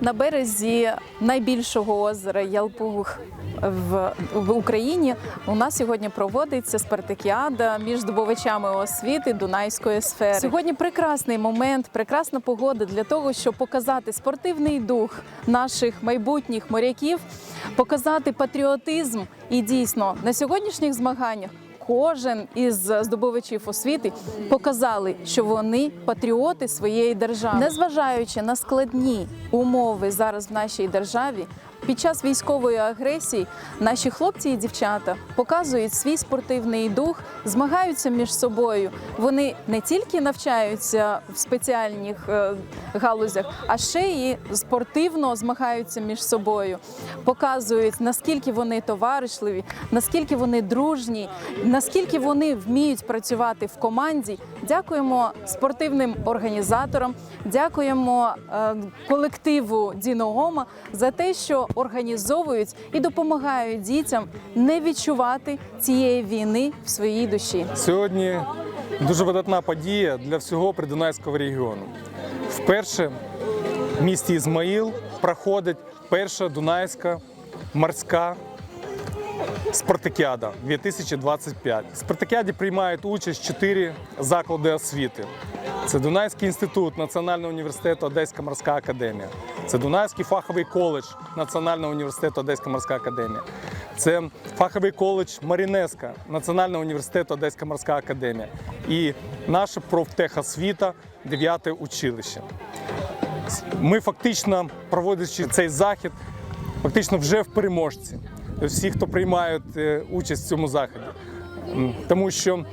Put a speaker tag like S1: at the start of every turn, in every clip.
S1: на березі найбільшого озера Ялпуг в, в Україні у нас сьогодні проводиться спартакіада між здобувачами освіти Дунайської сфери. Сьогодні прекрасний момент, прекрасна погода для того, щоб показати спортивний дух наших майбутніх моряків, показати патріотизм і дійсно на сьогоднішніх змаганнях. Кожен із здобувачів освіти показали, що вони патріоти своєї держави, незважаючи на складні умови зараз в нашій державі. Під час військової агресії наші хлопці і дівчата показують свій спортивний дух, змагаються між собою. Вони не тільки навчаються в спеціальних е, галузях, а ще і спортивно змагаються між собою, показують наскільки вони товаришливі, наскільки вони дружні, наскільки вони вміють працювати в команді. Дякуємо спортивним організаторам, дякуємо е, колективу Діноома за те, що організовують і допомагають дітям не відчувати цієї війни в своїй душі.
S2: Сьогодні дуже видатна подія для всього придунайського регіону. Вперше в місті Ізмаїл проходить перша Дунайська морська спартакіада 2025. В спартакіаді приймають участь чотири заклади освіти. Це Дунайський інститут Національного університету Одеська морська академія. Це Дунайський фаховий коледж Національного університету Одеська морська академія. Це фаховий коледж Марінеска Національного університету Одеська морська академія. І наша профтехосвіта 9 училище. Ми фактично, проводячи цей захід, фактично вже в переможці. Всі, хто приймають е, участь в цьому заході. Тому що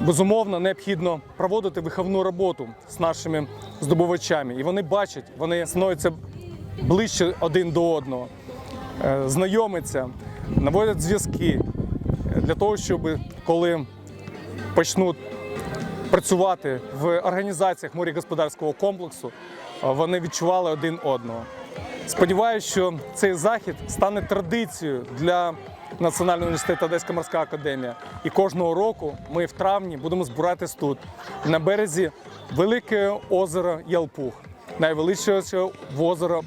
S2: безумовно необхідно проводити виховну роботу з нашими здобувачами. І вони бачать, вони становляться ближче один до одного, е, знайомиться, наводять зв'язки для того, щоб коли почнуть працювати в організаціях морегосподарського комплексу, е, вони відчували один одного. Сподіваюся, що цей захід стане традицією для Національного університету Одеська морська академія. І кожного року ми в травні будемо збиратись тут, на березі велике озеро Ялпух, найвеличніше озеро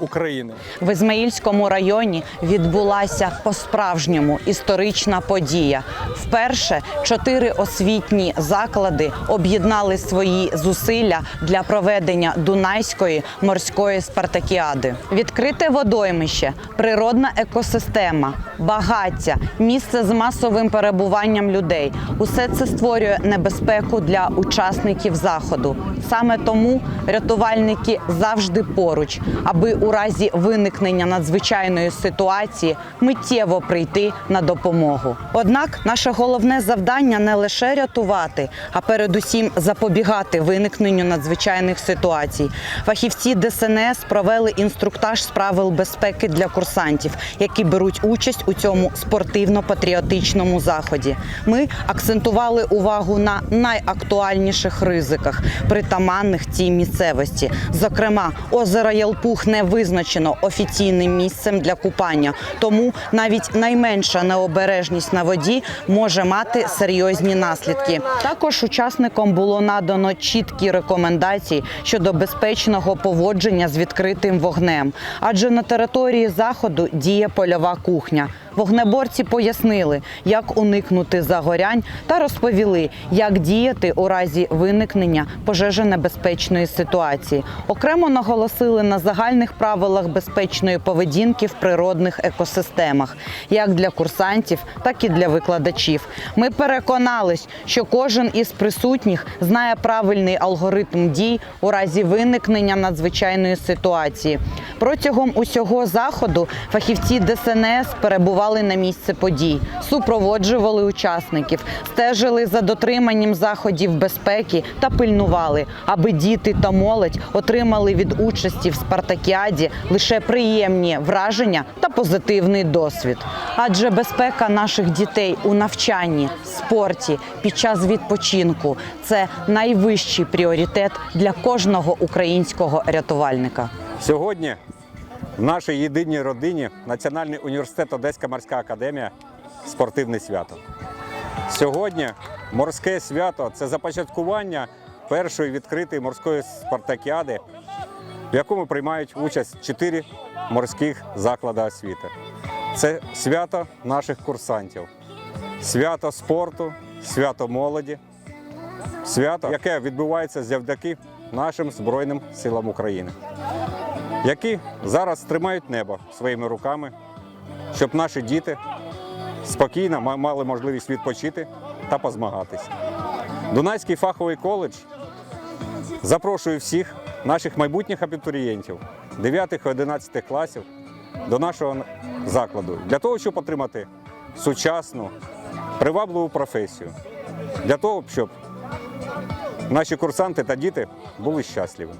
S2: України.
S3: В Ізмаїльському районі відбулася по-справжньому історична подія. Вперше чотири освітні заклади об'єднали свої зусилля для проведення Дунайської морської спартакіади. Відкрите водоймище, природна екосистема, багаття, місце з масовим перебуванням людей. Усе це створює небезпеку для учасників заходу. Саме тому рятувальники завжди поруч, аби у разі виникнення надзвичайної ситуації миттєво прийти на допомогу. Однак наше головне завдання не лише рятувати, а передусім запобігати виникненню надзвичайних ситуацій. Фахівці ДСНС провели інструктаж з правил безпеки для курсантів, які беруть участь у цьому спортивно-патріотичному заході. Ми акцентували увагу на найактуальніших ризиках, притаманних цій місцевості. Зокрема, озеро Ялпух не визначено офіційним місцем для купання, тому навіть найменша необережність на воді може мати серйозні наслідки. Також учасникам було надано чіткі рекомендації щодо безпечного поводження з відкритим вогнем, адже на території заходу діє польова кухня. Вогнеборці пояснили, як уникнути загорянь та розповіли, як діяти у разі виникнення пожежонебезпечної ситуації. Окремо наголосили на загальних правилах безпечної поведінки в природних екосистемах, як для курсантів, так і для викладачів. Ми переконались, що кожен із присутніх знає правильний алгоритм дій у разі виникнення надзвичайної ситуації. Протягом усього заходу фахівці ДСНС перебували на місце подій, супроводжували учасників, стежили за дотриманням заходів безпеки та пильнували, аби діти та молодь отримали від участі в спартакіаді лише приємні враження та позитивний досвід. Адже безпека наших дітей у навчанні, спорті під час відпочинку це найвищий пріоритет для кожного українського рятувальника.
S4: Сьогодні в нашій єдиній родині Національний університет Одеська морська академія спортивне свято. Сьогодні морське свято це започаткування першої відкритої морської спартакіади в якому приймають участь чотири морських заклади освіти. Це свято наших курсантів, свято спорту, свято молоді, свято, яке відбувається завдяки нашим Збройним силам України, які зараз тримають небо своїми руками, щоб наші діти спокійно мали можливість відпочити та позмагатися. Дунайський фаховий коледж запрошує всіх наших майбутніх абітурієнтів 9-11 класів до нашого закладу для того, щоб отримати сучасну, привабливу професію, для того, щоб наші курсанти та діти були щасливі.